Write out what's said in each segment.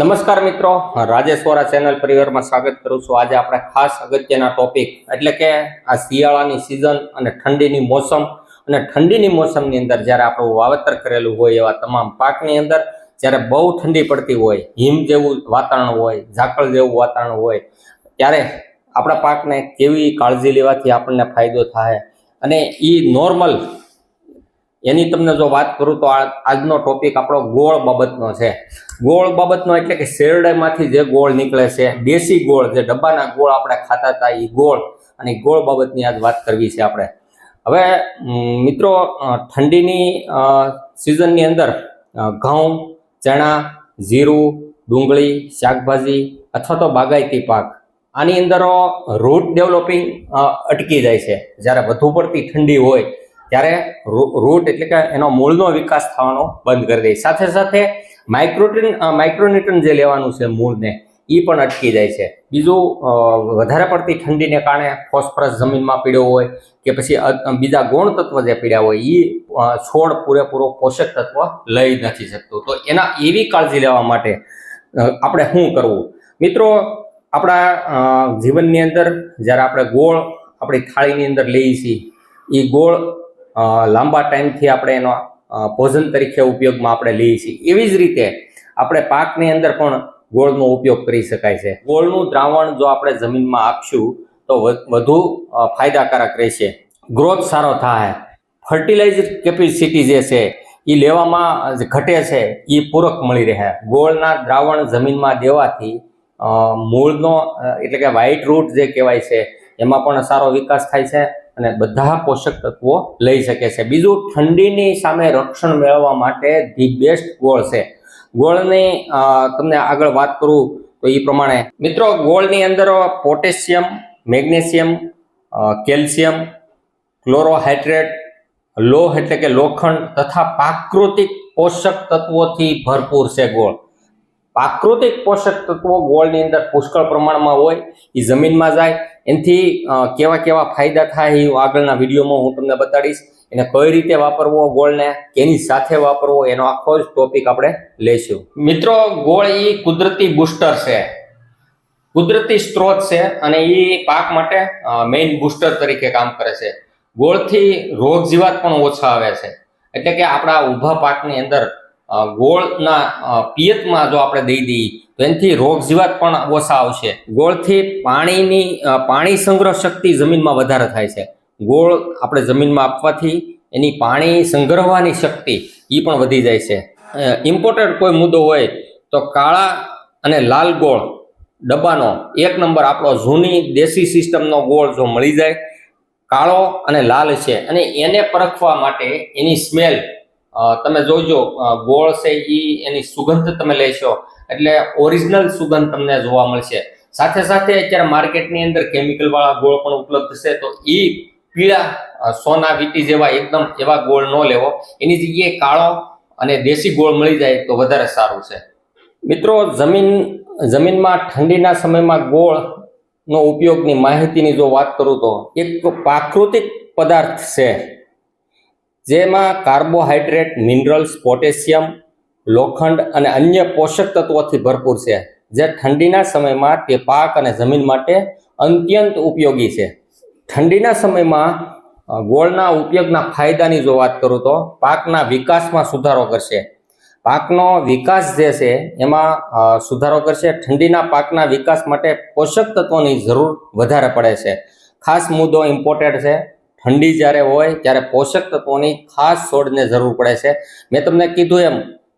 નમસ્કાર મિત્રો, રાજેશ વોરા ચેનલ પરિવારમાં સ્વાગત કરું છું. આજે આપણે ખાસ અગત્યના ટોપિક એટલે કે આ શિયાળાની સિઝન અને ઠંડીની મોસમ. અને ઠંડીની મોસમની અંદર જ્યારે આપણું વાવેતર કરેલું હોય એવા તમામ પાકની અંદર, જ્યારે બહુ ઠંડી પડતી હોય, હિમ જેવું વાતાવરણ હોય, ઝાકળ જેવું વાતાવરણ હોય, ત્યારે આપણા પાકને કેવી કાળજી લેવાથી આપણને ફાયદો થાય. અને એ નોર્મલ એની તમને જો વાત કરું તો આજનો ટોપિક આપણો ગોળ બાબતનો છે. ગોળ બાબતનો એટલે કે શેરડામાંથી જે ગોળ નીકળે છે, દેશી ગોળ જે ડબ્બાના ગોળ આપણે ખાતા હતા એ ગોળ અને ગોળ બાબતની આજ વાત કરવી છે આપણે. હવે મિત્રો ઠંડીની સિઝનની અંદર ઘઉં, ચણા, જીરું, ડુંગળી, શાકભાજી અથવા તો બાગાયતી પાક આની અંદર રૂટ ડેવલપિંગ અટકી જાય છે. જ્યારે વધુ પડતી ઠંડી હોય ત્યારે રૂટ એટલે કે એનો મૂળનો વિકાસ થવાનો બંધ કરી દે. સાથે સાથે માઇક્રોટ્રીન માઇક્રોન્યુટ્રન જે લેવાનું છે મૂળને એ પણ અટકી જાય છે. બીજું વધારે પડતી ઠંડીને કારણે ફોસ્ફરસ જમીનમાં પીડ્યો હોય કે પછી બીજા ગૌણ તત્વ જે પીડ્યા હોય એ છોડ પૂરેપૂરો પોષક તત્વ લઈ નથી શકતું. તો એના એવી કાળજી લેવા માટે આપણે શું કરવું? મિત્રો, આપણા જીવનની અંદર જ્યારે આપણે ગોળ આપણી થાળીની અંદર લઈએ છીએ એ ગોળ લાંબા ટાઈમથી આપણે એનો ભોજન તરીકે ઉપયોગમાં આપણે લઈએ છીએ. એવી જ રીતે આપણે પાકની અંદર પણ ગોળનો ઉપયોગ કરી શકાય છે. ગોળનું દ્રાવણ જો આપણે જમીનમાં આપશું, તો વધુ ફાયદાકારક રહેશે. ગ્રોથ સારો થાય. ફર્ટિલાઇઝર કેપેસિટી જે છે એ લેવામાં ઘટે છે એ પૂરક મળી રહે. ગોળના દ્રાવણ જમીનમાં દેવાથી મૂળનો એટલે કે વ્હાઇટ રૂટ જે કહેવાય છે, એમાં પણ સારો વિકાસ થાય છે. અને બધા પોષક તત્વો લઈ શકે છે. બીજું, ઠંડીની સામે રક્ષણ મેળવવા માટે ધી બેસ્ટ ગોળ છે. ગોળની તમને આગળ વાત કરું તો એ પ્રમાણે. મિત્રો, ગોળની અંદર પોટેશિયમ, મેગ્નેશિયમ કેલ્શિયમ, ક્લોરોહાઇડ્રેટ, લોહ એટલે કે લોખંડ તથા પ્રાકૃતિક પોષક તત્વોથી ભરપૂર છે ગોળ. પ્રાકૃતિક પોષક તત્વો ગોળની અંદર પુષ્કળ પ્રમાણમાં હોય, એ જમીનમાં જાય. એનાથી કેવા કેવા ફાયદા થાય એ આગળના વિડીયોમાં હું તમને બતાડીશ. એને કઈ રીતે વાપરવો ગોળને, કેની સાથે વાપરવો, એનો આખો જ ટોપિક આપણે લઈશું મિત્રો, ગોળ એ કુદરતી બુસ્ટર છે. કુદરતી સ્ત્રોત છે અને એ પાક માટે મેઇન બુસ્ટર તરીકે કામ કરે છે. ગોળથી રોગ જીવાત પણ ઓછા આવે છે. એટલે કે આપણા ઊભા પાકની અંદર ગોળના પિયતમાં જો આપણે દઈ દઈએ, તો એનાથી રોગ જીવાત પણ ઓછા આવશે. ગોળથી પાણીની પાણી સંગ્રહ શક્તિ જમીનમાં વધારે થાય છે. ગોળ આપણે જમીનમાં આપવાથી એની પાણી સંગ્રહવાની શક્તિ એ પણ વધી જાય છે. ઇમ્પોર્ટેડ કોઈ મુદ્દો હોય તો કાળા અને લાલ ગોળ ડબ્બાનો એક નંબર આપણો જૂની દેશી સિસ્ટમનો ગોળ જો મળી જાય, કાળો અને લાલ છે અને એને પરખવા માટે એની સ્મેલ તમે જોજો ગોળ છે એ એની સુગંધ તમે લેશો. એટલે ઓરિજિનલ સુગંધ તમને જોવા મળશે. સાથે સાથે અત્યારે માર્કેટની અંદર કેમિકલ વાળા ગોળ પણ ઉપલબ્ધ છે, તો એ પીળા સોના વીટી જેવા એકદમ એવા ગોળ ન લેવો. એની જગ્યાએ કાળો અને દેશી ગોળ મળી જાય તો વધારે સારું છે. મિત્રો, જમીન, જમીનમાં ઠંડીના સમયમાં ગોળનો ઉપયોગની માહિતીની જો વાત કરું તો એક પ્રાકૃતિક પદાર્થ છે. જેમાં કાર્બોહાઈડ્રેટ મિનરલ્સ, પોટેશિયમ, લોખંડ અને અન્ય પોષક તત્વોથી ભરપૂર છે, જે ઠંડીના સમયમાં તે પાક અને જમીન માટે અત્યંત ઉપયોગી છે. ઠંડીના સમયમાં ગોળના ઉપયોગના ફાયદાની જો વાત કરું તો, પાકના વિકાસમાં સુધારો કરશે. પાકનો વિકાસ જે છે, એમાં સુધારો કરશે. ઠંડીના પાકના વિકાસ માટે પોષક તત્વોની જરૂર વધારે પડે છે. ખાસ મુદ્દો ઇમ્પોર્ટેન્ટ છે. ઠંડી જ્યારે હોય ત્યારે પોષક તત્વોની ખાસ છોડને જરૂર પડે છે. મેં તમને કીધું એમ,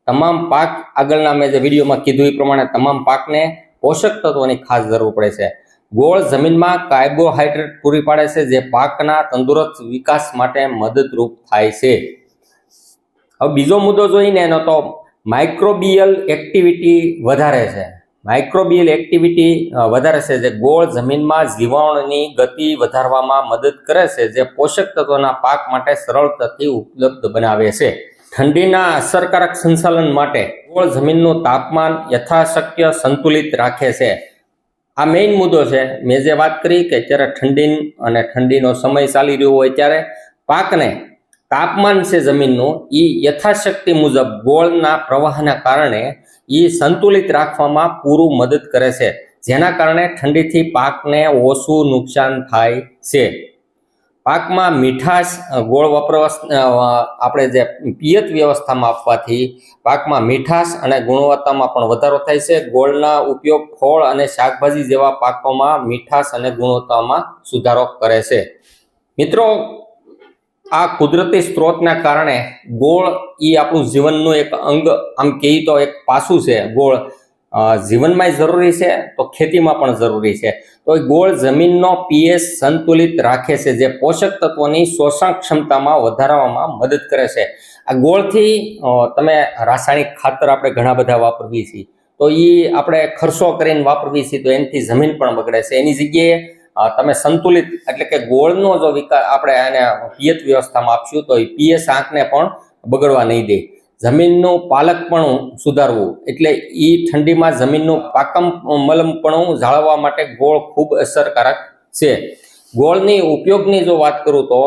તમામ પાક આગળના મેં જે વિડીયોમાં કીધું એ પ્રમાણે તમામ પાકને પોષક તત્વોની ખાસ જરૂર પડે છે. ગોળ જમીનમાં કાર્બોહાઈડ્રેટ પૂરી પાડે છે, જે પાકના તંદુરસ્ત વિકાસ માટે મદદરૂપ થાય છે. હવે બીજો મુદ્દો જોઈને એનો તો માઇક્રોબિયલ એક્ટિવિટી વધારે છે. માઇક્રોબિયલ એક્ટિવિટી વધારે છે. જે ગોળ જમીનમાં જીવાણુની ગતિ વધારવામાં મદદ કરે છે. જે પોષક તત્વોના પાક માટે સરળતાથી ઉપલબ્ધ બનાવે છે. ઠંડીના અસરકારક સંચાલન માટે ગોળ જમીનનું તાપમાન યથાશક્ય સંતુલિત રાખે છે. આ મેઇન મુદ્દો છે. મેં જે વાત કરી કે અત્યારે ઠંડી અને ઠંડીનો સમય ચાલી રહ્યો હોય ત્યારે પાકને તાપમાન છે જમીનનું. એ યથાશક્તિ મુજબ ગોળના પ્રવાહના કારણે એ સંતુલિત રાખવામાં પૂરું મદદ કરે છે. જેના કારણે ઠંડીથી પાકને ઓછું નુકસાન થાય છે. પાકમાં મીઠાશ ગોળ વપરાશ આપણે જે પિયત વ્યવસ્થામાં આપવાથી પાકમાં મીઠાશ અને ગુણવત્તામાં પણ વધારો થાય છે. ગોળના ઉપયોગ ફળ અને શાકભાજી જેવા પાકોમાં મીઠાશ અને ગુણવત્તામાં સુધારો કરે છે. મિત્રો આ કુદરતી સ્ત્રોતના કારણે ગોળ એ આપણું જીવનનું એક અંગ, આમ કહીએ તો એક પાસું છે. ગોળ જીવનમાં જરૂરી છે, તો ખેતીમાં પણ જરૂરી છે. તો એ ગોળ જમીનનો પીએચ સંતુલિત રાખે છે, જે પોષક તત્વોની શોષણ ક્ષમતામાં વધારવામાં મદદ કરે છે. આ ગોળથી તમે રાસાયણિક ખાતર આપણે ઘણા બધા વાપરવી છીએ. તો એ આપણે ખર્ચો કરીને વાપરવી છીએ, તો એનાથી જમીન પણ બગડે છે. એની જગ્યાએ તમે સંતુલિત એટલે કે ગોળનો જો વિકાસ આપણે એને પિયત વ્યવસ્થામાં આપશું, તો એ પીએસ આંકને પણ બગડવા નહીં દે. જમીનનું પાલકપણું સુધારવું એટલે એ ઠંડીમાં જમીનનું પાકમ, મલમપણું જાળવવા માટે ગોળ ખૂબ અસરકારક છે. ગોળની ઉપયોગની જો વાત કરું તો,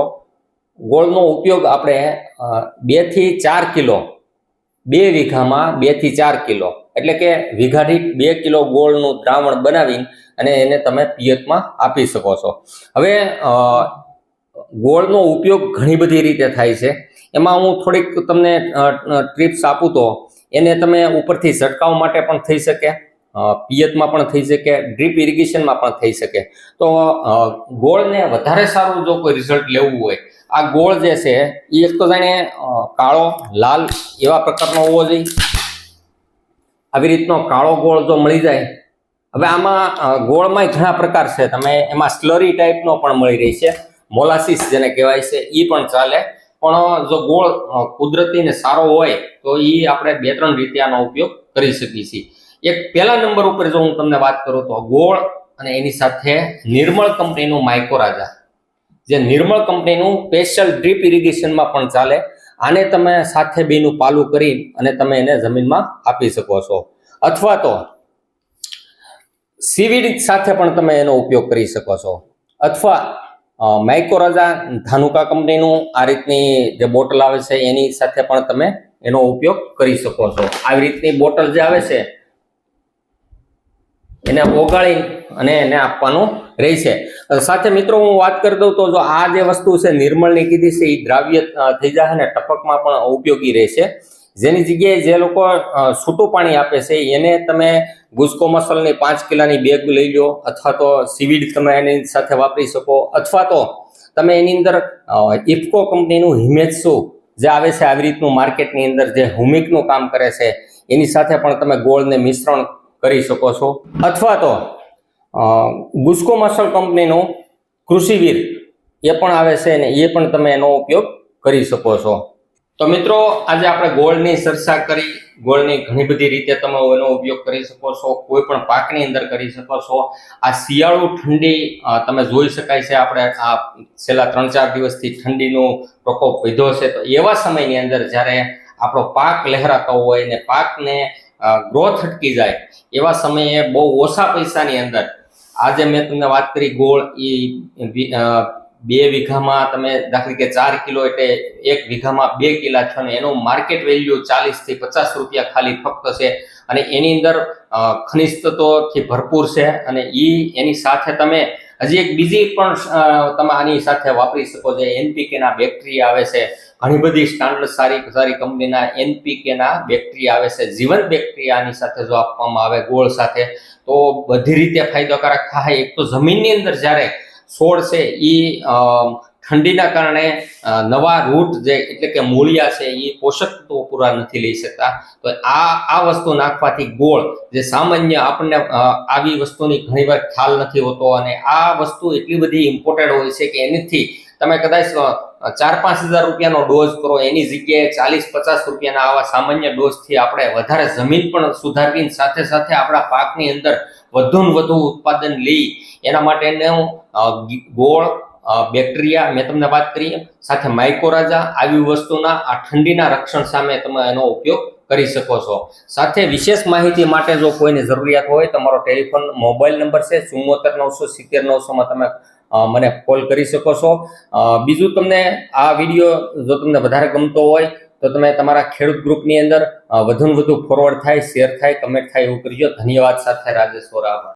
ગોળનો ઉપયોગ આપણે બેથી ચાર કિલો, બે વીઘામાં બેથી ચાર કિલો. એટલે કે વીઘા દીઠ બે કિલો ગોળનું દ્રાવણ બનાવીને અને એને તમે પિયતમાં આપી શકો છો. હવે ગોળનો ઉપયોગ ઘણી બધી રીતે થાય છે. એમાં હું થોડીક તમને ટ્રીપ્સ આપું તો, એને તમે ઉપરથી છંટકાવ માટે પણ થઈ શકે પિયતમાં પણ થઈ શકે, ડ્રીપ ઇરિગેશનમાં પણ થઈ શકે. તો ગોળને વધારે સારું જો કોઈ રિઝલ્ટ લેવું હોય, આ ગોળ જે છે, એ એક તો જાણે કાળો, લાલ એવા પ્રકારનો હોવો જોઈએ. આવી રીતનો કાળો ગોળ જો મળી જાય હવે આમાં ગોળમાં ઘણા પ્રકાર છે. તમે એમાં સ્લરી ટાઈપનો પણ મળી રહી છે. મોલાસીસ જેને કહેવાય છે એ પણ ચાલે. પણ જો ગોળ કુદરતી સારો હોય, તો એ આપણે બે ત્રણ રીતે આનો ઉપયોગ કરી શકીએ છીએ. એક પહેલા નંબર ઉપર જો હું તમને વાત કરું, તો ગોળ અને એની સાથે નિર્મળ કંપનીનું માઇકોરાજા જે નિર્મળ કંપનીનું સ્પેશિયલ ડ્રીપ ઇરિગેશનમાં પણ ચાલે. આને તમે સાથે બેનું પાલું કરી અને તમે એને જમીનમાં આપી શકો છો. અથવા તો સીવીડ સાથે પણ તમે એનો ઉપયોગ કરી શકો છો. અથવા માઇકોરાજા ધાનુકા કંપનીનું આ રીતની જે બોટલ આવે છે, એની સાથે પણ તમે એનો ઉપયોગ કરી શકો છો. આવી રીતની બોટલ જે આવે છે, એને ઓગાળી અને એને આપવાનું રહેશે. સાથે મિત્રો હું વાત કરી દઉં તો જો આ જે વસ્તુ છે, નિર્મળની કીધી છે, એ દ્રાવ્ય થઈ જાય ને ટપકમાં પણ ઉપયોગી રહેશે. જેની જગ્યાએ જે લોકો છૂટું પાણી આપે છે, એને તમે ગુસ્કો મસલની પાંચ કિલોની બેગ લઈ લો, અથવા તો સીવીડ તમે એની સાથે વાપરી શકો, અથવા તો તમે એની અંદર ઇફકો કંપનીનું હિમેત્સુ જે આવે છે આવી રીતનું માર્કેટની અંદર જે હુમિકનું કામ કરે છે, એની સાથે પણ તમે ગોળને મિશ્રણ કરી શકો છો. અથવા તો ગુસ્કો મસલ કંપનીનું કૃષિવીર એ પણ આવે છે ને એ પણ તમે એનો ઉપયોગ કરી શકો છો. તો મિત્રો, આજે આપણે ગોળની ચર્ચા કરી. ગોળની ઘણી બધી રીતે તમે એનો ઉપયોગ કરી શકો છો. કોઈ પણ પાકની અંદર કરી શકો છો. આ શિયાળુ ઠંડી તમે જોઈ શકાય છે આપણે આ છેલ્લા ત્રણ ચાર દિવસથી ઠંડીનો પ્રકોપ વધ્યો છે. તો એવા સમયની અંદર જ્યારે આપણો પાક લહેરાતો હોય ને પાકને ગ્રોથ અટકી જાય, એવા સમયે બહુ ઓછા પૈસાની અંદર આજે મેં તમને વાત કરી ગોળ એ બે વીઘામાં તમે દાખલા કે ચાર કિલો એટલે એક વીઘામાં બે કિલા થયો ને એનું માર્કેટ વેલ્યુ ચાલીસથી પચાસ રૂપિયા ખાલી ફક્ત છે. અને એની અંદર ખનિજ તત્વોથી ભરપૂર છે અને ઈ એની સાથે તમે હજી એક બીજી પણ તમે આની સાથે વાપરી શકો છો. એનપીકે ના બેક્ટેરિયા આવે છે. ઘણી બધી સ્ટાન્ડર્ડ સારી સારી કંપનીના એનપીકે ના બેક્ટેરિયા આવે છે. જીવન બેક્ટેરિયાની સાથે જો આપવામાં આવે ગોળ સાથે, તો બધી રીતે ફાયદાકારક થાય. એક તો જમીનની અંદર જ્યારે છોડ છે એ ઠંડીના કારણે નવા રૂટ જે એટલે કે મૂળિયા છે એ પોષક તત્વો પૂરા નથી લઈ શકતા. તો આ આ વસ્તુ નાખવાથી ગોળ જે સામાન્ય આપણને આવી વસ્તુની ઘણીવાર ખ્યાલ નથી હોતો અને આ વસ્તુ એટલી બધી ઇમ્પોર્ટેડ હોય છે કે એનાથી તમે કદાચ ચાર પાંચ હજાર રૂપિયાનો ડોઝ કરો, એની જગ્યાએ ચાલીસ પચાસ રૂપિયાના આવા સામાન્ય ડોઝથી આપણે વધારે જમીન પણ સુધારવીની સાથે સાથે આપણા પાકની અંદર વધુ ને વધુ ઉત્પાદન લઈ, એના માટેનું ગોળ બેક્ટેરિયા મેં તમને વાત કરી, સાથે માઇકોરાજા આવી વસ્તુના, આ ઠંડીના રક્ષણ સામે તમે એનો ઉપયોગ કરી શકો છો. સાથે વિશેષ માહિતી માટે જો કોઈને જરૂરિયાત હોય, તમારો ટેલિફોન મોબાઈલ નંબર છે, ચુમ્મોતેર નવસો સિત્તેર નવસોમાં તમે મને કોલ કરી શકો છો. બીજું તમને આ વીડિયો જો તમને વધારે ગમતો હોય, તો તમે તમારા ખેડૂત ગ્રુપની અંદર વધુને વધુ ફોરવર્ડ થાય શેર થાય કમેન્ટ થાય એવું કરજો. ધન્યવાદ સાથે રાજેશ્વર વોરા આભાર.